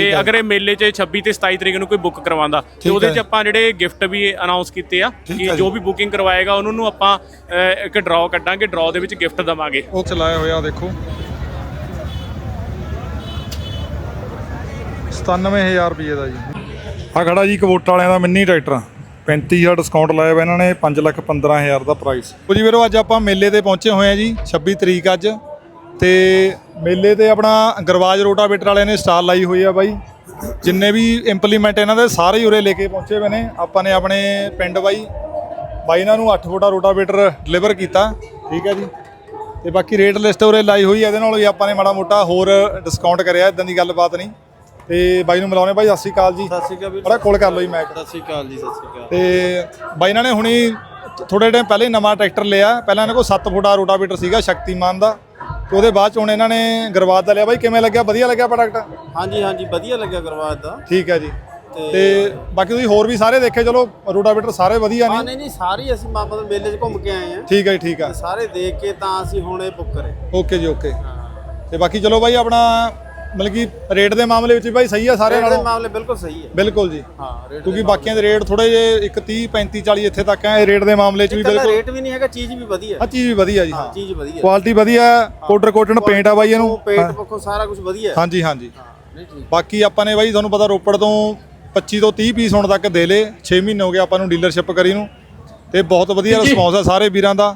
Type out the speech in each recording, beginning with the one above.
ਤੇ ਅਗਰ ਇਹ ਮੇਲੇ 'ਚ 26 ਤੇ 27 ਤਰੀਕ ਨੂੰ ਕੋਈ ਬੁੱਕ ਕਰਵਾਉਂਦਾ ਤੇ ਉਹਦੇ। 'ਚ ਆਪਾਂ ਜਿਹੜੇ ਗਿਫਟ ਵੀ ਅਨਾਉਂਸ ਕੀਤੇ ਆ ਠੀਕ ਕਿ ਹੈ ਜੋ ਜੀ। ਵੀ ਬੁਕਿੰਗ ਕਰਵਾਏਗਾ ਉਹਨਾਂ ਨੂੰ ਆਪਾਂ ਇੱਕ ਡਰਾਅ ਕੱਢਾਂਗੇ ਡਰਾਅ ਦੇ ਵਿੱਚ ਗਿਫਟ ਦਵਾਂਗੇ। ਉਹ ਚਲਾਇਆ ਹੋਇਆ ਦੇਖੋ। 97000 ਰੁਪਏ ਦਾ ਜੀ। ਆ ਖੜਾ ਜੀ ਕਵੋਟਾ ਵਾਲਿਆਂ ਦਾ ਮਿੰਨੀ ਟਰੈਕਟਰ 35000 ਡਿਸਕਾਊਂਟ ਲਾਇਆ ਵਾ ਇਹਨਾਂ ਨੇ 515000 ਦਾ ਪ੍ਰਾਈਸ ਉਹ ਜੀ ਵੀਰੋ ਅੱਜ ਆਪਾਂ ਮੇਲੇ ਤੇ ਪਹੁੰਚੇ ਹੋਏ ਆ ਜੀ 26 ਤਰੀਕ ਅੱਜ। ਤੇ ਮੇਲੇ ਤੇ ਆਪਣਾ ਗਰਵਾਜ ਰੋਟਾਵੇਟਰ ਵਾਲਿਆਂ ਨੇ ਸਟਾਲ ਲਾਈ ਹੋਈ ਆ ਬਾਈ। ਜਿੰਨੇ ਵੀ ਇੰਪਲੀਮੈਂਟ ਇਹਨਾਂ ਦੇ ਸਾਰੇ ਹੀ ਉਰੇ ਲੈ ਕੇ ਪਹੁੰਚੇ ਹੋਏ ਨੇ। ਆਪਾਂ ਨੇ ਆਪਣੇ ਪਿੰਡ ਬਾਈ ਬਾਈ ਇਹਨਾਂ ਨੂੰ 8 ਫੁੱਟਾ ਰੋਟਾਵੇਟਰ ਡਿਲੀਵਰ ਕੀਤਾ। ਠੀਕ ਹੈ ਜੀ। ਤੇ ਬਾਕੀ ਰੇਟ ਲਿਸਟ ਉਰੇ ਲਾਈ ਹੋਈ ਹੈ ਇਹਦੇ ਨਾਲ ਵੀ ਆਪਾਂ ਨੇ ਮਾੜਾ ਮੋਟਾ ਹੋਰ ਡਿਸਕਾਊਂਟ ਕਰਿਆ ਇਦਾਂ ਦੀ ਗੱਲਬਾਤ ਨਹੀਂ। ਤੇ ਬਾਈ ਨੂੰ ਮਿਲਾਉਣੇ ਬਾਈ ਸਤਿ ਸ਼੍ਰੀ ਅਕਾਲ ਜੀ। ਸਤਿ ਸ਼੍ਰੀ ਅਕਾਲ ਵੀਰ ਬੜਾ ਕੋਲ ਕਰ ਲਓ ਜੀ ਮੈਕ ਸਤਿ ਸ਼੍ਰੀ ਅਕਾਲ ਜੀ ਸਤਿ ਸ਼੍ਰੀ ਅਕਾਲ। ਤੇ ਬਾਈ ਇਹਨਾਂ ਨੇ ਹੁਣੀ ਥੋੜੇ ਟਾਈਮ ਪਹਿਲੇ ਨਵਾਂ ਟਰੈਕਟਰ ਲਿਆ। ਪਹਿਲਾਂ ਇਹਨਾਂ ਕੋਲ 7 ਫੁੱਟਾ ਰੋਟਾਵੇਟਰ ਸੀਗਾ ਸ਼ਕਤੀਮਾਨ ਦਾ। ਤੇ ਉਹਦੇ ਬਾਅਦ ਚ ਹੁਣ ਇਹਨਾਂ ਨੇ ਗਰਵਾਦ ਦਾ ਲਿਆ ਬਾਈ ਕਿਵੇਂ ਲੱਗਿਆ? ਵਧੀਆ ਲੱਗਿਆ ਪ੍ਰੋਡਕਟ ਹਾਂਜੀ ਹਾਂਜੀ ਵਧੀਆ ਲੱਗਿਆ ਕਰਵਾ ਦਾ। ਠੀਕ ਹੈ ਜੀ। ਤੇ- ਬਾਕੀ ਤੁਸੀਂ ਹੋਰ ਵੀ ਸਾਰੇ ਦੇਖੇ ਚਲੋ ਰੋਟਾਵੇਟਰ ਸਾਰੇ ਵਧੀਆ ਹਾਂ ਨੇ ਨਹੀਂ ਨਹੀਂ ਸਾਰੇ ਅਸੀਂ ਮਾ- ਮਤਲਬ ਮੇਲੇ 'ਚ ਘੁੰਮ ਕੇ ਆਏ ਆ ਠੀਕ ਹੈ ਜੀ ਠੀਕ ਹੈ ਸਾਰੇ ਦੇਖ ਕੇ ਤਾਂ ਅਸੀਂ ਹੁਣ ਇਹ ਬੁੱਕ ਕਰੇ। ਓਕੇ ਜੀ ਓਕੇ। ਤੇ ਬਾਕੀ ਚਲੋ ਬਾਈ ਆਪਣਾ ਮਤਲਬ ਕਿ ਰੇਟ ਦੇ ਮਾਮਲੇ ਵਿੱਚ ਵੀ ਬਾਈ ਸਹੀ ਆ ਸਾਰਿਆਂ ਦੇ ਨਾਲੋਂ? ਮਾਮਲੇ ਬਿਲਕੁਲ ਸਹੀ ਹੈ ਬਿਲਕੁਲ ਜੀ। ਹਾਂ ਰੇਟ ਕਿਉਂਕਿ ਬਾਕੀਆਂ ਦੇ ਰੇਟ ਥੋੜੇ ਜੇ ਇੱਕ 30 35 40 ਇੱਥੇ ਤੱਕ ਆ ਇਹ ਰੇਟ ਦੇ ਮਾਮਲੇ 'ਚ ਵੀ ਬਿਲਕੁਲ ਰੇਟ ਵੀ ਨਹੀਂ ਹੈਗਾ ਚੀਜ਼ ਵੀ ਵਧੀਆ। ਆ ਚੀਜ਼ ਵੀ ਵਧੀਆ ਜੀ। ਹਾਂ ਚੀਜ਼ ਵਧੀਆ। ਕੁਆਲਿਟੀ ਵਧੀਆ ਪਾਊਡਰ ਕੋਟਨ ਪੇਂਟ ਆ ਬਾਈ ਇਹਨੂੰ। ਪੇਟ ਪੱਖੋਂ ਸਾਰਾ ਕੁਝ ਵਧੀਆ। ਹੈ ਹਾਂਜੀ। ਹਾਂਜੀ ਨਹੀਂ ਠੀਕ। ਬਾਕੀ ਆਪਾਂ ਨੇ ਬਾਈ ਤੁਹਾਨੂੰ ਪਤਾ ਰੋਪੜ ਤੋਂ 25 ਤੋਂ 30 ਪੀਸ ਹੁਣ ਤੱਕ ਦੇ ਲੇ 6 ਮਹੀਨੇ ਹੋ ਗਏ ਆਪਾਂ ਨੂੰ ਡੀਲਰਸ਼ਿਪ ਕਰੀ ਨੂੰ। ਤੇ ਬਹੁਤ ਵਧੀਆ ਰਿਸਪੌਂਸ ਆ ਸਾਰੇ ਵੀਰਾਂ ਦਾ।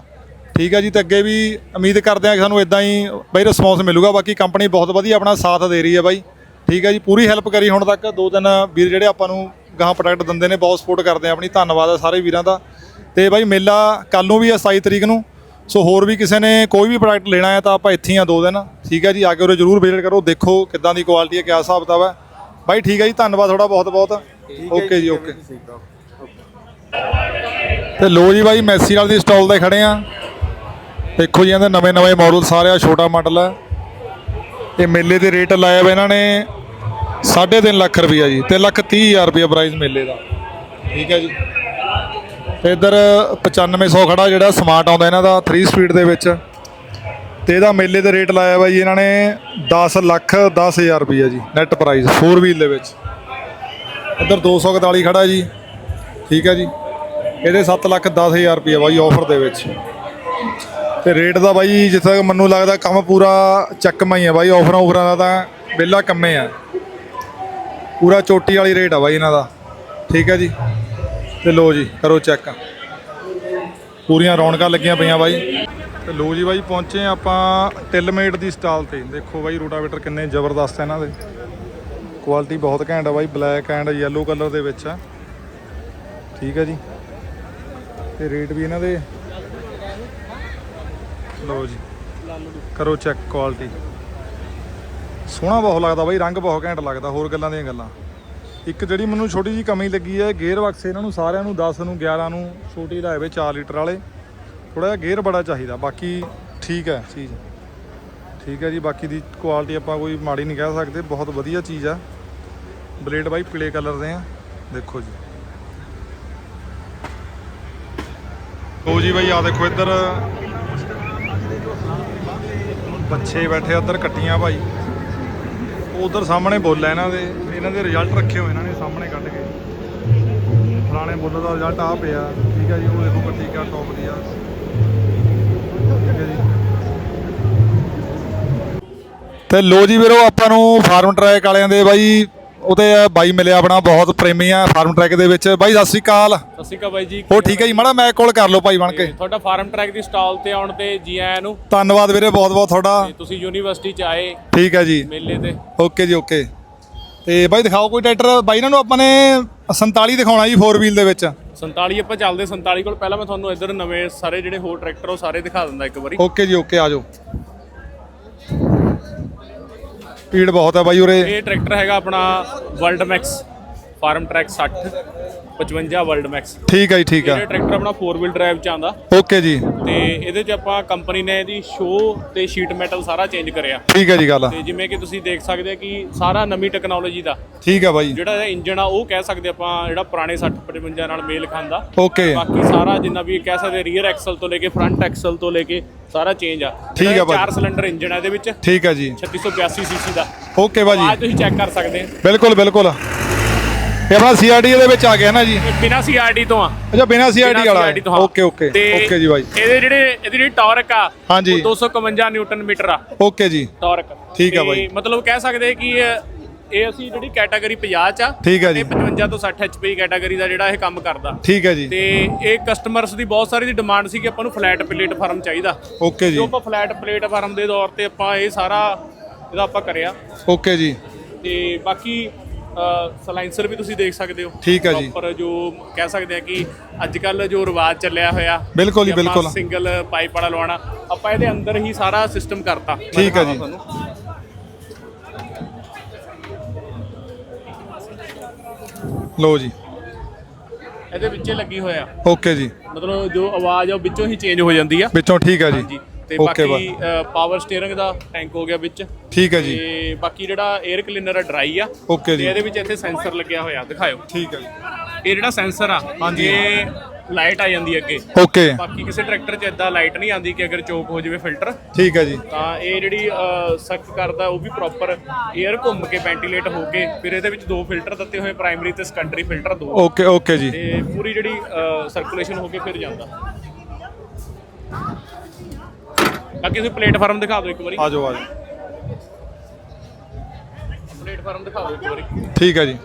ਠੀਕ ਹੈ ਜੀ ਤੇ ਅੱਗੇ ਵੀ ਉਮੀਦ ਕਰਦੇ ਆ ਕਿ ਸਾਨੂੰ ਇਦਾਂ ਹੀ ਬਾਈ ਰਿਸਪੌਂਸ ਮਿਲੂਗਾ। ਬਾਕੀ ਕੰਪਨੀ ਬਹੁਤ ਵਧੀਆ ਆਪਣਾ ਸਾਥ ਦੇ ਰਹੀ ਹੈ ਬਾਈ। ਠੀਕ ਹੈ ਜੀ ਪੂਰੀ ਹੈਲਪ ਕਰੀ ਹੁਣ ਤੱਕ। ਦੋ ਤਿੰਨ ਵੀਰ ਜਿਹੜੇ ਆਪਾਂ ਨੂੰ ਗਾਹਾਂ ਪ੍ਰੋਡਕਟ ਦਿੰਦੇ ਨੇ ਬਹੁਤ ਸਪੋਰਟ ਕਰਦੇ ਆ ਆਪਣੀ। ਧੰਨਵਾਦ ਆ ਸਾਰੇ ਵੀਰਾਂ ਦਾ। ਤੇ ਬਾਈ ਮੇਲਾ ਕੱਲ ਨੂੰ ਵੀ ਆ 27 ਤਰੀਕ ਨੂੰ। ਸੋ ਹੋਰ ਵੀ ਕਿਸੇ ਨੇ ਕੋਈ ਵੀ ਪ੍ਰੋਡਕਟ ਲੈਣਾ ਹੈ ਤਾਂ ਆਪਾਂ ਇੱਥੇ ਹੀ ਆ ਦੋ ਦਿਨ। ਠੀਕ ਹੈ ਜੀ ਆ ਕੇ ਉਰੇ ਜਰੂਰ ਵਿਜ਼ਿਟ ਕਰੋ। ਦੇਖੋ ਕਿੱਦਾਂ ਦੀ ਕੁਆਲਿਟੀ ਹੈ ਕਿਆ ਹਿਸਾਬ ਕਿਤਾਬ ਹੈ। ਬਾਈ ਠੀਕ ਹੈ ਜੀ ਧੰਨਵਾਦ ਤੁਹਾਡਾ ਬਹੁਤ ਬਹੁਤ। ਓਕੇ ਜੀ ਓਕੇ ਤੇ ਲੋ ਜੀ ਬਾਈ ਮੈਸੀ ਵਾਲ ਦੀ ਸਟਾਲ ਤੇ ਖੜੇ ਆ ਦੇਖੋ ਜੀ, ਇਹਦੇ ਨਵੇਂ ਨਵੇਂ ਮਾਡਲ ਸਾਰੇ ਆ, ਛੋਟਾ ਮਾਡਲ ਹੈ ਇਹ ਮੇਲੇ ਦੇ ਰੇਟ ਲਾਇਆ ਵਾ ਇਹਨਾਂ ਨੇ 3.5 ਲੱਖ ਰੁਪਈਆ ਜੀ 3 ਲੱਖ 30 ਹਜ਼ਾਰ ਰੁਪਈਆ ਪ੍ਰਾਈਸ ਮੇਲੇ ਦਾ। ਠੀਕ ਹੈ ਜੀ। ਤੇ ਇਧਰ 9500 ਖੜਾ ਜਿਹੜਾ ਸਮਾਰਟ ਆਉਂਦਾ ਇਹਨਾਂ ਦਾ 3 ਸਪੀਡ ਦੇ ਵਿੱਚ। ਤੇ ਇਹਦਾ ਮੇਲੇ ਦੇ ਰੇਟ ਲਾਇਆ ਵਾ ਜੀ ਇਹਨਾਂ ਨੇ 10 ਲੱਖ 10000 ਰੁਪਈਆ ਜੀ ਨੈਟ ਪ੍ਰਾਈਸ 4 ਵੀਲ ਦੇ ਵਿੱਚ। ਇਧਰ 241 ਖੜਾ ਜੀ। ਠੀਕ ਹੈ ਜੀ। ਇਹਦੇ 7 ਲੱਖ 10000 ਰੁਪਈਆ ਬਾਈ ਆਫਰ ਦੇ ਵਿੱਚ। ਤੇ ਰੇਟ ਦਾ ਬਾਈ, ਜਿੱਥੇ ਤੱਕ ਮੈਨੂੰ ਲੱਗਦਾ ਕੰਮ ਪੂਰਾ ਚੱਕਮਾ ਹੀ ਹੈ ਬਾਈ ਆਫਰਾਂ ਆਫਰਾਂ ਦਾ ਤਾਂ ਵਿਹਲਾ ਕੰਮੇ ਆ। ਪੂਰਾ ਚੋਟੀ ਵਾਲੀ ਰੇਟ ਆ ਬਾਈ ਇਹਨਾਂ ਦਾ। ਠੀਕ ਹੈ ਜੀ? ਤੇ ਲੋ ਜੀ, ਕਰੋ ਚੈੱਕ। ਪੂਰੀਆਂ ਰੌਣਕਾਂ ਲੱਗੀਆਂ ਪਈਆਂ ਬਾਈ। ਤੇ ਲੋ ਜੀ ਬਾਈ, ਪਹੁੰਚੇ ਆਪਾਂ ਟਿਲਮੇਟ ਦੀ ਸਟਾਲ ਤੇ। ਦੇਖੋ ਬਾਈ, ਰੋਟਾਵੇਟਰ ਕਿੰਨੇ ਜ਼ਬਰਦਸਤ ਹੈ ਇਹਨਾਂ ਦੇ। ਕੁਆਲਿਟੀ ਬਹੁਤ ਘੈਂਟ ਆ ਬਾਈ, ਬਲੈਕ ਐਂਡ ਯੈਲੋ ਕਲਰ ਦੇ ਵਿੱਚ ਆ। ਠੀਕ ਹੈ ਜੀ? ਤੇ ਰੇਟ ਵੀ ਇਹਨਾਂ ਦੇ ਲਓ ਜੀ। ਕਰੋ ਚੈੱਕ ਕੁਆਲਿਟੀ ਸੋਹਣਾ ਬਹੁਤ ਲੱਗਦਾ ਬਾਈ, ਰੰਗ ਬਹੁਤ ਘੈਂਟ ਲੱਗਦਾ, ਹੋਰ ਗੱਲਾਂ ਦੀਆਂ ਗੱਲਾਂ। ਇੱਕ ਜਿਹੜੀ ਮੈਨੂੰ ਛੋਟੀ ਜੀ ਕਮੀ ਲੱਗੀ ਹੈ ਗੇਅਰ ਬਕਸੇ ਇਹਨਾਂ ਨੂੰ ਸਾਰਿਆਂ ਨੂੰ 10 ਨੂੰ 11 ਨੂੰ, ਛੋਟੀ ਲਾਏ ਵੇ 4 ਲੀਟਰ ਵਾਲੇ। ਥੋੜਾ ਜਿਹਾ ਗੇਅਰ ਬੜਾ ਚਾਹੀਦਾ, ਬਾਕੀ ਠੀਕ ਹੈ ਚੀਜ਼। ਠੀਕ ਹੈ ਜੀ, ਬਾਕੀ ਦੀ ਕੁਆਲਿਟੀ ਆਪਾਂ ਕੋਈ ਮਾੜੀ ਨਹੀਂ ਕਹਿ ਸਕਦੇ, ਬਹੁਤ ਵਧੀਆ ਚੀਜ਼ ਆ। ਬਲੇਡ ਬਾਈ ਪੀਲੇ ਕਲਰ ਦੇ ਆ, ਦੇਖੋ ਜੀ। ਲੋ ਜੀ ਬਾਈ ਆ ਦੇਖੋ ਇੱਧਰ ਬੱਚੇ ਬੈਠੇ ਆ, ਉੱਧਰ ਕੱਟੀਆਂ ਭਾਈ। ਉਧਰ ਸਾਹਮਣੇ ਬੁੱਲ ਹੈ ਇਹਨਾਂ ਦੇ। ਇਹਨਾਂ ਦੇ ਰਿਜ਼ਲਟ ਰੱਖੇ ਹੋਏ, ਇਹਨਾਂ ਨੇ ਸਾਹਮਣੇ ਕੱਢ ਕੇ। ਫਲਾਣੇ ਬੁੱਲ ਦਾ ਰਿਜ਼ਲਟ ਆ ਪਿਆ। ਠੀਕ ਹੈ ਜੀ, ਉਹ ਦੇਖੋ ਕੱਟੀ ਕਿਆ ਟੌਪ ਦੀ ਆ। ਠੀਕ ਹੈ ਜੀ। ਤੇ ਲੋ ਜੀ ਵੀਰੋ, ਆਪਾਂ ਨੂੰ ਫਾਰਮ ਟਰੈਕ ਵਾਲਿਆਂ ਦੇ ਬਾਈ ਉਹਦੇ ਬਾਈ ਮਿਲਿਆ ਆਪਣਾ ਬਹੁਤ ਪ੍ਰੇਮੀ ਆ ਫਾਰਮ ਟਰੈਕ ਦੇ ਵਿੱਚ। ਬਾਈ ਸਤਿ ਸ੍ਰੀ ਅਕਾਲ। ਸਤਿ ਸ਼੍ਰੀ ਅਕਾਲ ਬਾਈ ਜੀ ਹੋ ਠੀਕ ਹੈ ਜੀ? ਮਾੜਾ ਮੈਂ ਕੋਲ ਕਰ ਲਓ ਭਾਈ ਬਣ ਕੇ। ਤੁਹਾਡਾ ਫਾਰਮ ਟਰੈਕ ਦੀ ਸਟਾਲ ਤੇ ਆਉਣ ਤੇ ਜੀ ਆਇਆਂ ਨੂੰ। ਧੰਨਵਾਦ ਵੀਰੇ ਬਹੁਤ ਬਹੁਤ ਤੁਹਾਡਾ। ਤੇ ਤੁਸੀਂ ਯੂਨੀਵਰਸਿਟੀ ਚ ਆਏ ਠੀਕ ਹੈ ਜੀ। ਮੇਲੇ ਤੇ। ਓਕੇ ਜੀ ਓਕੇ। ਤੇ ਬਾਈ ਦਿਖਾਓ ਕੋਈ ਟਰੈਕਟਰ। ਬਾਈ ਇਹਨਾਂ ਨੂੰ ਆਪਾਂ ਨੇ 47 ਦਿਖਾਉਣਾ ਜੀ 4 ਵੀਲ ਦੇ ਵਿੱਚ। 47 ਆਪਾਂ ਚੱਲਦੇ 47 ਕੋਲ। ਪਹਿਲਾਂ ਮੈਂ ਤੁਹਾਨੂੰ ਇੱਧਰ ਨਵੇਂ ਸਾਰੇ ਜਿਹੜੇ ਹੋਰ ਟਰੈਕਟਰ ਉਹ ਸਾਰੇ ਦਿਖਾ ਦਿੰਦਾ ਇੱਕ ਵਾਰੀ। ਓਕੇ ਜੀ ਓਕੇ ਆ ਜਾਓ ਸਪੀਡ ਬਹੁਤ ਹੈ ਬਾਈ ਉਰੇ। ਇਹ ਟਰੈਕਟਰ ਹੈਗਾ ਆਪਣਾ world max. Farm track 60 55 world max. ਠੀਕ ਹੈ ਜੀ ਠੀਕ ਇਹ ਆ ਟਰੈਕਟਰ ਆਪਣਾ 4 ਵੀਲ ਡਰਾਈਵ ਚ ਆਂਦਾ ਓਕੇ ਜੀ। ਤੇ ਇਹਦੇ ਚ ਆਪਾਂ ਕੰਪਨੀ ਨੇ ਇਹਦੀ ਸ਼ੋ ਤੇ ਸ਼ੀਟ ਮੈਟਲ ਸਾਰਾ ਚੇਂਜ ਕਰਿਆ। ਠੀਕ ਹੈ ਜੀ ਗੱਲ ਤੇ ਜਿਵੇਂ ਕਿ ਤੁਸੀਂ ਦੇਖ ਸਕਦੇ ਆ ਕਿ ਸਾਰਾ ਨਵੀਂ ਟੈਕਨੋਲੋਜੀ ਦਾ ਠੀਕ ਆ ਬਾਈ। ਜਿਹੜਾ ਇਹਦਾ ਇੰਜਨ ਆ ਉਹ ਕਹਿ ਸਕਦੇ ਆਪਾਂ ਜਿਹੜਾ ਪੁਰਾਣੇ 60 55 ਨਾਲ ਮੇਲ ਖਾਂਦਾ। ਓਕੇ। ਬਾਕੀ ਸਾਰਾ ਜਿੰਨਾ ਵੀ ਕਹਿ ਸਕਦੇ ਰੀਅਰ ਐਕਸਲ ਤੋਂ ਲੈ ਕੇ ਫਰੰਟ ਐਕਸਲ ਤੋਂ ਲੈ ਕੇ ਸਾਰਾ ਚੇਂਜ ਆ। ਠੀਕ ਆ ਬਾਈ। ਚਾਰ ਸਿਲੰਡਰ ਇੰਜਨ ਆ ਇਹਦੇ ਵਿੱਚ। ਠੀਕ ਹੈ ਜੀ। 3682 ਸੀਸੀ ਦਾ। ਓਕੇ ਬਾਜੀ ਤੁਸੀਂ ਚੈੱਕ ਕਰ ਸਕਦੇ ਆ। ਬਿਲਕੁਲ ਬਿਲਕੁਲ। ਇਹ ਆਪਣਾ ਸੀਆਰਡੀ ਦੇ ਵਿੱਚ ਆ ਗਿਆ ਨਾ ਜੀ? ਬਿਨਾ ਸੀਆਰਡੀ ਤੋਂ ਆ। ਅੱਛਾ ਬਿਨਾ ਸੀਆਰਡੀ ਵਾਲਾ। CRD ਤੋਂ, ਹਾਂ। ਓਕੇ ਓਕੇ ਤੇ ਓਕੇ ਜੀ ਬਾਈ। ਇਹਦੇ ਜਿਹੜੇ ਇਹਦੀ ਜਿਹੜੀ ਟਾਰਕ ਆ ਹਾਂਜੀ। ਉਹ 251 ਨਿਊਟਨ ਮੀਟਰ ਆ। ਓਕੇ ਜੀ। ਟਾਰਕ। ਠੀਕ ਆ ਤੇ ਬਾਈ। ਮਤਲਬ ਕਹਿ ਸਕਦੇ ਕਿ ਇਹ ਇਹ ਅਸੀਂ ਜਿਹੜੀ ਕੈਟਾਗਰੀ 50 ਚ ਆ ਠੀਕ ਆ ਜੀ। ਤੇ 55 ਤੋਂ 60 HP ਕੈਟਾਗਰੀ ਦਾ ਜਿਹੜਾ ਇਹ ਕੰਮ ਕਰਦਾ। ਠੀਕ ਹੈ ਜੀ। ਤੇ ਇਹ ਕਸਟਮਰਸ ਦੀ ਬਹੁਤ ਸਾਰੀ ਦੀ ਡਿਮਾਂਡ ਸੀ ਕਿ ਆਪਾਂ ਨੂੰ ਫਲੈਟ ਪਲੇਟਫਾਰਮ ਚਾਹੀਦਾ। ਓਕੇ ਜੀ। ਜੋ ਆਪਾਂ ਫਲੈਟ ਪਲੇਟਫਾਰਮ ਦੇ ਤੌਰ ਤੇ ਆਪਾਂ ਇਹ ਸਾਰਾ ਇਹਦਾ ਆਪਾਂ ਕਰਿਆ। ਓਕੇ ਜੀ। ਤੇ ਬਾਕੀ ਸਲਾਈਂਸਰ ਵੀ ਤੁਸੀਂ ਦੇਖ ਸਕਦੇ ਹੋ ਠੀਕ ਆ ਜੀ। Proper ਜੋ ਕਹਿ ਸਕਦੇ ਆ ਕਿ ਅੱਜ ਕੱਲ ਜੋ ਰਿਵਾਜ ਚੱਲਿਆ ਹੋਇਆ ਬਿਲਕੁਲ ਜੀ, ਬਿਲਕੁਲ। ਸਿੰਗਲ ਪਾਈਪ ਵਾਲਾ ਲਵਾਉਣਾ ਆਪਾਂ ਇਹਦੇ ਅੰਦਰ ਹੀ ਸਾਰਾ ਸਿਸਟਮ ਕਰਤਾ ਮੈਂ ਠੀਕ ਦਿਖਾਵਾਂ ਜੀ। ਤੁਹਾਨੂੰ। ਲਓ ਜੀ ਇਹਦੇ ਵਿੱਚੇ ਲੱਗੀ ਹੋਇਆ ਓਕੇ ਜੀ ਮਤਲਬ ਜੋ ਆਵਾਜ਼ ਆ ਉਹ ਵਿੱਚੋਂ ਹੀ ਚੇਂਜ ਹੋ ਜਾਂਦੀ ਆ ਵਿੱਚੋਂ ਠੀਕ ਹੈ ਜੀ ਜੀ ਤੇ ਬਾਕੀ ਪਾਵਰ ਸਟੀਅਰਿੰਗ ਦਾ ਟੈਂਕ ਹੋ ਗਿਆ ਵਿੱਚ। ਠੀਕ ਹੈ ਜੀ। ਤੇ ਬਾਕੀ ਜਿਹੜਾ 에ਅਰ ਕਲੀਨਰ ਆ ਡਰਾਈ ਆ। ਓਕੇ ਤੇ ਜੀ ਇਹਦੇ ਵਿੱਚ ਇੱਥੇ ਸੈਂਸਰ ਲੱਗਿਆ ਹੋਇਆ ਦਿਖਾਇਓ। ਠੀਕ ਹੈ ਜੀ। ਇਹ ਜਿਹੜਾ ਸੈਂਸਰ ਆ ਹਾਂਜੀ। ਇਹ ਲਾਈਟ ਆ ਜਾਂਦੀ ਹੈ ਅੱਗੇ। ਓਕੇ ਬਾਕੀ ਕਿਸੇ ਟਰੈਕਟਰ 'ਚ ਇਦਾਂ ਲਾਈਟ ਨਹੀਂ ਆਉਂਦੀ ਕਿ ਅਗਰ ਚੋਕ ਹੋ ਜਾਵੇ ਫਿਲਟਰ ਠੀਕ ਹੈ ਜੀ। ਤਾਂ ਇਹ ਜਿਹੜੀ ਸਕ ਕਰਦਾ ਉਹ ਵੀ ਪ੍ਰੋਪਰ 에ਅਰ ਘੁੰਮ ਕੇ ਵੈਂਟੀਲੇਟ ਹੋ ਕੇ ਫਿਰ ਇਹਦੇ ਵਿੱਚ ਦੋ ਫਿਲਟਰ ਦਿੱਤੇ ਹੋਏ ਪ੍ਰਾਇਮਰੀ ਤੇ ਸੈਕੰਡਰੀ ਫਿਲਟਰ ਦੋ। ਓਕੇ ਓਕੇ ਜੀ। ਤੇ ਪੂਰੀ ਜਿਹੜੀ ਸਰਕੂਲੇਸ਼ਨ ਹੋ ਕੇ ਫਿਰ ਜਾਂਦਾ। ਬਾਕੀ ਤੁਸੀਂ ਪਲੇਟਫਾਰਮ ਦਿਖਾ ਦਿਓ ਇੱਕ ਵਾਰੀ। ਆ ਜਾਓ ਆ ਜਾਓ। ਪਲੇਟਫਾਰਮ ਦਿਖਾ ਦਿਓ ਇੱਕ ਵਾਰੀ। ਠੀਕ ਹੈ ਜੀ।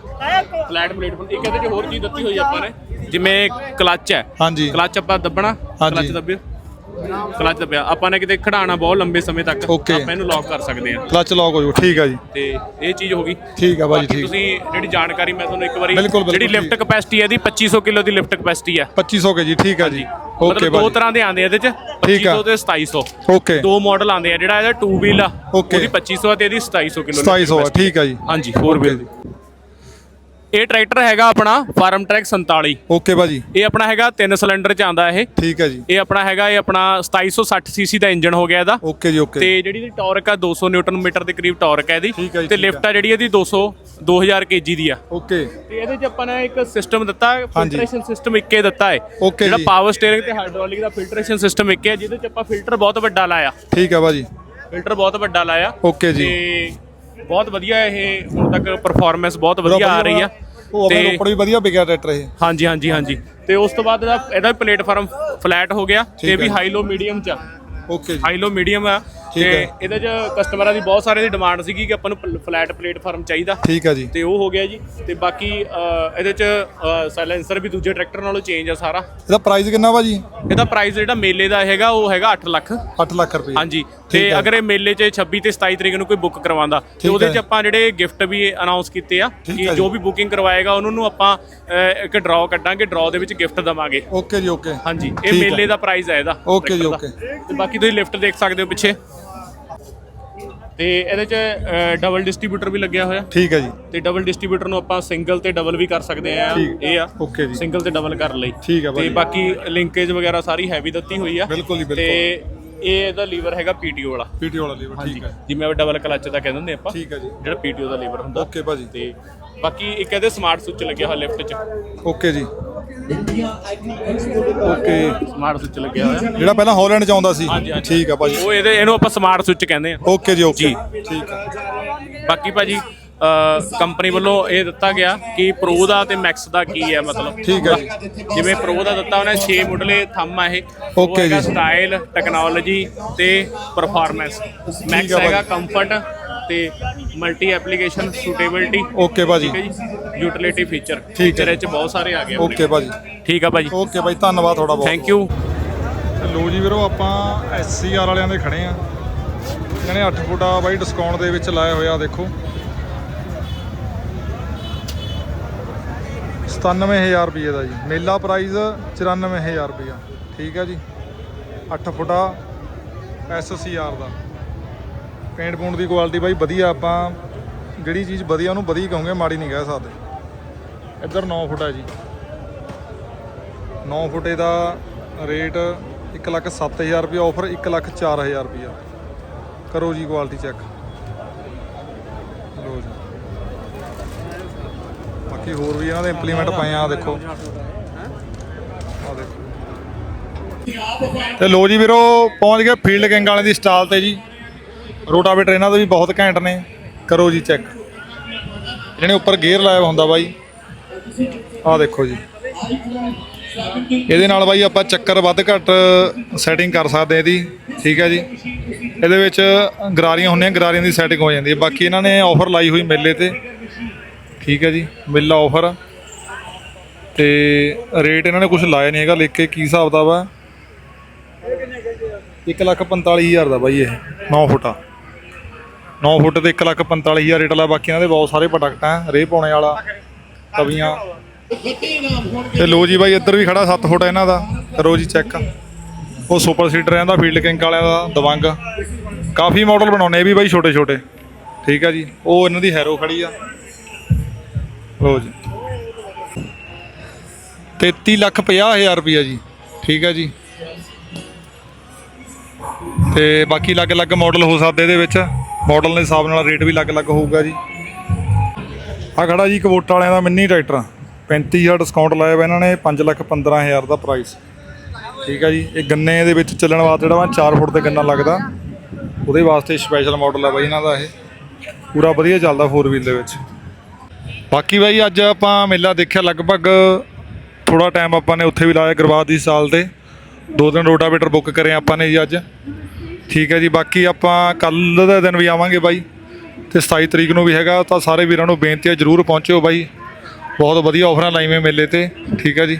ਫਲੈਟ ਪਲੇਟਫਾਰਮ ਇੱਕ ਇਹਦੇ 'ਚ ਹੋਰ ਚੀਜ਼ ਦਿੱਤੀ ਹੋਈ ਆਪਾਂ ਨੇ। ਜਿਵੇਂ ਕਲੱਚ ਹੈ। ਹਾਂਜੀ। ਕਲੱਚ ਆਪਾਂ ਦੱਬਣਾ ਹਾਂਜੀ। ਕਲੱਚ ਦੱਬਿਓ। ਕਲੱਚ ਦੱਬਿਆ। ਆਪਾਂ ਨੇ ਕਿਤੇ ਖੜਾਣਾ ਬਹੁਤ ਲੰਬੇ ਸਮੇਂ ਤੱਕ। Okay। ਆਪਾਂ ਇਹਨੂੰ ਲੌਕ ਕਰ ਸਕਦੇ ਹਾਂ। ਕਲਚ ਲੌਕ ਹੋ ਜਾਓ ਠੀਕ ਹੈ ਜੀ। ਤੇ ਇਹ ਚੀਜ਼ ਹੋ ਗਈ। ਠੀਕ ਆ ਬਾਜੀ ਬਾਕੀ ਠੀਕ। ਤੁਸੀਂ ਜਿਹੜੀ ਜਾਣਕਾਰੀ ਮੈਂ ਤੁਹਾਨੂੰ ਇੱਕ ਵਾਰੀ ਬਿਲਕੁਲ, ਬਿਲਕੁਲ ਜਿਹੜੀ। ਲਿਫਟ ਕਪੈਸਿਟੀ ਹੈ ਇਹਦੀ 2500 ਕਿਲੋ ਦੀ ਲਿਫਟ ਕਪੈਸਿਟੀ ਹੈ। 2500 ਕੇ ਜੀ। ਠੀਕ ਹੈ ਜੀ। ਓਕੇ ਮਤਲਬ ਦੋ ਬਾਜੀ। ਤਰ੍ਹਾਂ ਦੇ ਆਉਂਦੇ ਆ ਇਹਦੇ ਚ। ਠੀਕ ਆ। 2500 ਤੇ 2700 ਓਕੇ ਦੋ ਮਾਡਲ ਆਉਂਦੇ ਆ ਜਿਹੜਾ ਇਹਦਾ 2 ਵੀਲ ਆ Okay। ਉਹਦੀ 2500 ਆ ਤੇ ਇਹਦੀ 2700 ਕਿਲੋ 2700 ਆ ਠੀਕ ਹੈ ਜੀ। ਹਾਂਜੀ 4 ਵੀਲ ਦੀ। ਇਹ ਟਰੈਕਟਰ ਹੈਗਾ ਆਪਣਾ ਫਾਰਮ ਟਰੈਕ 47 ਓਕੇ ਬਾਜੀ ਇਹ ਆਪਣਾ ਹੈਗਾ ਤਿੰਨ ਸਿਲੰਡਰ ਚ ਆਉਂਦਾ ਇਹ। ਠੀਕ ਹੈ ਜੀ। ਇਹ ਆਪਣਾ ਹੈਗਾ ਇਹ ਆਪਣਾ 2760 ਸੀਸੀ ਦਾ ਇੰਜਨ ਹੋ ਗਿਆ ਇਹਦਾ। ਓਕੇ ਜੀ ਓਕੇ। ਤੇ ਜਿਹੜੀ ਇਹਦੀ ਟਾਰਕ ਆ 200 ਨਿਊਟਨ ਮੀਟਰ ਦੇ ਕਰੀਬ ਟਾਰਕ ਹੈ ਇਹਦੀ। ਠੀਕ ਹੈ ਜੀ, ਤੇ ਠੀਕ ਲਿਫਟ ਆ ਜਿਹੜੀ ਇਹਦੀ 200 2000 ਕੇਜੀ ਦੀ ਆ। ਓਕੇ। ਤੇ ਇਹਦੇ ਚ ਆਪਾਂ ਨੇ ਇੱਕ ਸਿਸਟਮ ਦਿੱਤਾ ਹਾਂਜੀ। ਫਿਲਟਰੇਸ਼ਨ ਸਿਸਟਮ ਇੱਕੇ ਦਿੱਤਾ ਹੈ Okay ਜਿਹੜਾ ਜੀ। ਪਾਵਰ ਸਟੀਅਰਿੰਗ ਤੇ ਹਾਈਡ੍ਰੋਲਿਕ ਦਾ ਫਿਲਟਰੇਸ਼ਨ ਸਿਸਟਮ ਇੱਕੇ ਹੈ ਜਿਹਦੇ ਚ ਆਪਾਂ ਫਿਲਟਰ ਬਹੁਤ ਵੱਡਾ ਲਾਇਆ। ਠੀਕ ਹੈ ਬਾਜੀ ਫਿਲਟਰ ਬਹੁਤ ਵੱਡਾ ਲਾਇਆ। ਓਕੇ ਜੀ। ਤੇ ਬਹੁਤ ਵਧੀਆ ਇਹ ਹੁਣ ਤੱਕ ਪਰਫਾਰਮੈਂਸ ਬਹੁਤ ਵਧੀਆ ਆ ਰਹੀ ਆ। ਉਹ ਆਪਣੇ ਰੋਪੜ ਵੀ ਵਧੀਆ ਵਿਕਿਆ ਟਰੈਕਟਰ ਇਹ। ਹਾਂਜੀ ਹਾਂਜੀ ਹਾਂਜੀ। ਤੇ ਉਸ ਤੋਂ ਬਾਅਦ ਇਹਦਾ ਇਹਦਾ ਪਲੇਟਫਾਰਮ ਫਲੈਟ ਹੋ ਗਿਆ ਤੇ ਵੀ। ਹਾਈ ਲੋ ਮੀਡੀਅਮ ਚ ਆ। ਓਕੇ ਜੀ। ਹਾਈ ਲੋ ਮੀਡੀਅਮ ਆ। ਤੇ। ਇਹਦੇ ਚ ਕਸਟਮਰਾਂ ਦੀ ਬਹੁਤ ਸਾਰੇ ਦੀ ਡਿਮਾਂਡ ਸੀਗੀ ਕਿ ਆਪਾਂ ਨੂੰ ਫਲੈਟ ਪਲੇਟਫਾਰਮ ਚਾਹੀਦਾ। ਠੀਕ ਹੈ ਜੀ। ਤੇ ਉਹ ਹੋ ਗਿਆ ਜੀ। ਤੇ ਬਾਕੀ ਇਹਦੇ ਚ ਸਾਇਲੈਂਸਰ ਵੀ ਦੂਜੇ ਟਰੈਕਟਰ ਨਾਲੋਂ ਚੇਂਜ ਆ ਸਾਰਾ। ਇਹਦਾ ਪ੍ਰਾਈਸ ਕਿੰਨਾ ਬਾਜੀ ਇਹਦਾ ਪ੍ਰਾਈਸ ਜਿਹੜਾ ਮੇਲੇ ਦਾ ਹੈਗਾ ਉਹ ਹੈਗਾ 8 ਲੱਖ। 8 ਲੱਖ ਰੁਪਏ। ਹਾਂਜੀ। ਤੇ। ਅਗਰ ਇਹ ਮੇਲੇ 'ਚ 26 ਤੇ 27 ਤਰੀਕ ਨੂੰ ਕੋਈ ਬੁੱਕ ਕਰਵਾਉਂਦਾ ਤੇ ਉਹਦੇ। 'ਚ ਆਪਾਂ ਜਿਹੜੇ ਗਿਫਟ ਵੀ ਅਨਾਉਂਸ ਕੀਤੇ ਆ ਕਿ ਜੋ। ਵੀ ਬੁਕਿੰਗ ਕਰਵਾਏਗਾ ਉਹਨਾਂ ਨੂੰ ਆਪਾਂ ਇੱਕ ਡਰਾਅ ਕੱਢਾਂਗੇ ਡਰਾਅ ਦੇ ਵਿੱਚ ਗਿਫਟ ਦਵਾਂਗੇ ਓਕੇ ਜੀ ਓਕੇ ਹਾਂਜੀ ਇਹ ਠੀਕ ਹੈ। ਮੇਲੇ ਦਾ ਪ੍ਰਾਈਸ ਹੈ ਇਹਦਾ Okay ਜੀ, ਦਾ। ਤੇ ਬਾਕੀ ਤੁਸੀਂ ਲਿਫਟ ਦੇਖ ਸਕਦੇ ਹੋ ਪਿੱਛੇ ਤੇ ਇਹਦੇ 'ਚ ਡਬਲ ਡਿਸਟ੍ਰੀਬਿਊਟਰ ਵੀ ਲੱਗਿਆ ਹੋਇਆ ਠੀਕ ਹੈ ਜੀ ਤੇ ਡਬਲ ਡਿਸਟ੍ਰੀਬਿਊਟਰ ਨੂੰ ਆਪਾਂ ਸਿੰਗਲ ਤੇ ਡਬਲ ਵੀ ਕਰ ਸਕਦੇ ਆ ਠੀਕ। ਇਹ ਆ ਓਕੇ ਜੀ ਸਿੰਗਲ ਤੇ ਡਬਲ ਕਰ ਲਈ ਠੀਕ ਤੇ ਬਾਕੀ ਲਿੰਕੇਜ ਵਗੈਰਾ ਸਾਰੀ ਹੈਵੀ ਦਿੱਤੀ ਹੋਈ ਆ ਬਿਲਕੁਲ ਜੀ, ਤੇ ਬਿਲਕੁਲ। ਇਹ ਇਹਦਾ ਲੀਵਰ ਹੈਗਾ ਪੀਟੀਓ ਵਾਲਾ। ਪੀਟੀ ਵਾਲਾ ਲੀਵਰ ਠੀਕ ਹੈ। ਜਿਵੇਂ ਡਬਲ ਕਲਚ ਦਾ ਕਹਿੰਦੇ ਹੁੰਦੇ ਆਪਾਂ। ਠੀਕ ਹੈ ਜੀ। ਜਿਹੜਾ ਪੀਟੀਓ ਦਾ ਲੀਵਰ ਹੁੰਦਾ। ਓਕੇ ਭਾਜੀ। ਤੇ ਬਾਕੀ ਇੱਕ ਇਹਦੇ ਸਮਾਰਟ ਸੁੱਚ ਲੱਗਿਆ ਹੋਇਆ ਲਿਫਟ 'ਚ। ਓਕੇ ਜੀ। ਓਕੇ। ਸਮਾਰਟ ਸੁੱਚ ਲੱਗਿਆ ਹੋਇਆ। ਜਿਹੜਾ ਪਹਿਲਾਂ ਹਾਲੈਂਡ ਚ ਆਉਂਦਾ ਸੀ। ਠੀਕ ਆ ਭਾਜੀ। ਉਹ ਇਹਦੇ ਇਹਨੂੰ ਆਪਾਂ ਸਮਾਰਟ ਸੁੱਚ ਕਹਿੰਦੇ ਆ ਓਕੇ ਜੀ ਓਕੇ। ਠੀਕ ਆ ਬਾਕੀ ਭਾਜੀ ਕੰਪਨੀ ਵੱਲੋਂ ਇਹ ਦਿੱਤਾ ਗਿਆ ਕਿ ਪ੍ਰੋ ਦਾ ਤੇ ਮੈਕਸ ਦਾ ਕੀ ਹੈ ਮਤਲਬ? ਠੀਕ ਹੈ ਜੀ। ਜਿਵੇਂ ਪ੍ਰੋ ਦਾ ਦਿੱਤਾ ਉਹਨੇ 6 ਮੁੱਢਲੇ ਥੰਮ ਆ ਇਹ। Okay ਜੀ। ਸਟਾਈਲ ਟੈਕਨੋਲੋਜੀ ਤੇ ਪਰਫਾਰਮੈਂਸ ਮੈਕਸ ਭਾਜੀ। ਹੈਗਾ ਕੰਫਰਟ ਤੇ ਮਲਟੀ ਐਪਲੀਕੇਸ਼ਨ ਸੂਟੇਬਿਲਟੀ ਓਕੇ ਭਾਜੀ। ਠੀਕ ਹੈ ਜੀ? ਯੂਟਿਲਿਟੀ ਫੀਚਰ ਹੈ। ਫੀਚਰ ਇਹ ਚ ਬਹੁਤ ਸਾਰੇ ਆ ਗਏ ਆਪਣੇ ਓਕੇ ਭਾਜੀ। ਠੀਕ ਆ ਭਾਜੀ। ਓਕੇ ਭਾਈ ਧੰਨਵਾਦ ਤੁਹਾਡਾ ਬਹੁਤ। ਥੈਂਕ ਯੂ ਲੋ ਜੀ ਵੀਰੋ ਆਪਾਂ ਐਸਸੀਆਰ ਵਾਲਿਆਂ ਦੇ ਖੜੇ ਆ। ਇਹਨਾਂ ਨੇ 8 ਫੁੱਟਾ ਬਾਈ ਡਿਸਕਾਊਂਟ ਦੇ ਵਿੱਚ ਲਾਇਆ ਹੋਇਆ ਦੇਖੋ। 97000 ਰੁਪਏ ਦਾ ਜੀ। ਮੇਲਾ ਪ੍ਰਾਈਸ 94000 ਰੁਪਏ ਠੀਕ ਹੈ ਜੀ। 8 ਫੁੱਟਾ ਐਸਸੀਆਰ ਦਾ। ਪੇਂਟ ਪੂੰਟ ਦੀ ਕੁਆਲਿਟੀ ਬਾਈ ਵਧੀਆ। ਆਪਾਂ ਜਿਹੜੀ ਚੀਜ਼ ਵਧੀਆ, ਉਹਨੂੰ ਵਧੀਆ ਹੀ ਕਹੋਗੇ, ਮਾੜੀ ਨਹੀਂ ਕਹਿ ਸਕਦੇ। ਇੱਧਰ 9 ਫੁੱਟ ਹੈ ਜੀ। 9 ਫੁੱਟ ਦਾ ਰੇਟ 1 ਲੱਖ 7000 ਰੁਪਏ ਆਫਰ 1 ਲੱਖ 4000 ਰੁਪਏ ਕਰੋ ਜੀ ਕੁਆਲਿਟੀ ਚੈੱਕ ਲੋ ਜੀ ਬਾਕੀ ਹੋਰ ਵੀ ਇਹਨਾਂ ਦੇ ਇੰਪਲੀਮੈਂਟ ਪਏ ਆ ਦੇਖੋ ਆ ਦੇਖੋ। ਤੇ ਲੋ ਜੀ ਵੀਰੋ, ਪਹੁੰਚ ਗਏ ਫੀਲਡ ਕਿੰਗ ਵਾਲੇ ਦੀ ਸਟਾਲ ਤੇ ਜੀ। ਰੋਟਾਵੇਟਰ ਇਹਨਾਂ ਦੇ ਵੀ ਬਹੁਤ ਘੈਂਟ ਨੇ। ਕਰੋ ਜੀ ਚੈੱਕ। ਜਿਹਨੇ ਉੱਪਰ ਗੇਅਰ ਲਾਇਆ ਹੁੰਦਾ ਬਾਈ। ਆਹ ਦੇਖੋ ਜੀ। ਇਹਦੇ ਨਾਲ ਬਾਈ ਆਪਾਂ ਚੱਕਰ ਵੱਧ ਘੱਟ ਸੈਟਿੰਗ ਕਰ ਸਕਦੇ ਇਹਦੀ। ਠੀਕ ਹੈ ਜੀ। ਇਹਦੇ ਵਿੱਚ ਗਰਾਰੀਆਂ ਹੁੰਦੀਆਂ, ਗਰਾਰੀਆਂ ਦੀ ਸੈਟਿੰਗ ਹੋ ਜਾਂਦੀ ਹੈ। ਬਾਕੀ ਇਹਨਾਂ ਨੇ ਆਫਰ ਲਾਈ ਹੋਈ ਮੇਲੇ ਤੇ। ਠੀਕ ਹੈ ਜੀ, ਮੇਲਾ ਆਫਰ ਤੇ ਰੇਟ ਇਹਨਾਂ ਨੇ ਕੁਝ ਲਾਇਆ ਨਹੀਂ ਹੈਗਾ, ਲਿਖ ਕੇ ਕੀ ਹਿਸਾਬ ਦਾ ਵਾ 145000 ਦਾ ਬਾਈ ਇਹ 9 ਫੁੱਟਾ 9 ਫੁੱਟ ਤੇ 145000 ਰੇਟ ਵਾਲਾ, ਬਾਕੀ ਇਹਨਾਂ ਦੇ ਬਹੁਤ ਸਾਰੇ ਪ੍ਰੋਡਕਟ ਆ ਰੇ ਪਾਉਣੇ ਵਾਲਾ, ਤਵੀਆਂ। ਤੇ ਲੋ ਜੀ ਬਾਈ, ਇੱਧਰ ਵੀ ਖੜਾ 7 ਫੁੱਟ ਇਹਨਾਂ ਦਾ ਕਰੋ ਜੀ ਚੈੱਕ ਉਹ ਸੁਪਰ ਸੀਡਰ ਇਹਦਾ ਫੀਲਡ ਕਿੰਗ ਵਾਲਿਆਂ ਦਾ, ਦਵੰਗ। ਕਾਫੀ ਮਾਡਲ ਬਣਾਉਣੇ ਇਹ ਵੀ ਬਾਈ ਛੋਟੇ ਛੋਟੇ ਠੀਕ ਆ ਜੀ, ਉਹ ਇਹਨਾਂ ਦੀ ਹੈਰੋ ਖੜੀ ਆ। ਲੋ ਜੀ। 33 ਲੱਖ 50 ਹਜ਼ਾਰ ਰੁਪਈਆ ਜੀ। ਠੀਕ ਹੈ ਜੀ। ਤੇ ਬਾਕੀ ਅਲੱਗ-ਅਲੱਗ ਮਾਡਲ ਹੋ ਸਕਦੇ ਇਹਦੇ ਵਿੱਚ। ਮਾਡਲ ਦੇ ਹਿਸਾਬ ਨਾਲ ਰੇਟ ਵੀ ਅਲੱਗ-ਅਲੱਗ ਹੋਊਗਾ ਜੀ। ਆ ਖੜਾ ਜੀ ਕਵੋਟਾ ਵਾਲਿਆਂ ਦਾ ਮਿੰਨੀ ਟਰੈਕਟਰ 35000 ਡਿਸਕਾਊਂਟ ਲਾਇਆ ਵਾ ਇਹਨਾਂ ਨੇ 5 ਲੱਖ 15000 ਦਾ ਪ੍ਰਾਈਸ ਠੀਕ ਹੈ ਜੀ। ਇਹ ਗੰਨੇ ਦੇ ਵਿੱਚ ਚੱਲਣ ਵਾਸਤੇ ਜਿਹੜਾ ਵਾ 4 ਫੁੱਟ ਤੇ ਗੰਨਾ ਲੱਗਦਾ। ਉਹਦੇ ਵਾਸਤੇ ਸਪੈਸ਼ਲ ਮਾਡਲ ਆ ਬਾਈ ਇਹਨਾਂ ਦਾ ਇਹ। ਪੂਰਾ ਵਧੀਆ ਚੱਲਦਾ 4 ਵੀਲ ਦੇ ਵਿੱਚ। ਬਾਕੀ ਬਾਈ, ਅੱਜ ਆਪਾਂ ਮੇਲਾ ਦੇਖਿਆ ਲਗਭਗ ਥੋੜਾ ਟਾਈਮ ਆਪਾਂ ਨੇ ਉੱਥੇ ਵੀ ਲਾਇਆ ਗਰਬਾਦ ਦੀ ਸਾਲ ਤੇ। ਦੋ ਦਿਨ ਰੋਟਾਵੇਟਰ ਬੁੱਕ ਕਰੇ ਆਪਾਂ ਨੇ ਜੀ ਅੱਜ। ਠੀਕ ਹੈ ਜੀ, ਬਾਕੀ ਆਪਾਂ ਕੱਲ ਦਾ ਦਿਨ ਵੀ ਆਵਾਂਗੇ ਬਾਈ। ਤੇ 27 ਤਰੀਕ ਨੂੰ ਵੀ ਹੈਗਾ, ਤਾਂ ਸਾਰੇ ਵੀਰਾਂ ਨੂੰ ਬੇਨਤੀ ਹੈ ਜਰੂਰ ਪਹੁੰਚਿਓ ਬਾਈ। ਬਹੁਤ ਵਧੀਆ ਆਫਰਾਂ ਲਾਈਵੇਂ ਮੇਲੇ ਤੇ। ਠੀਕ ਹੈ ਜੀ।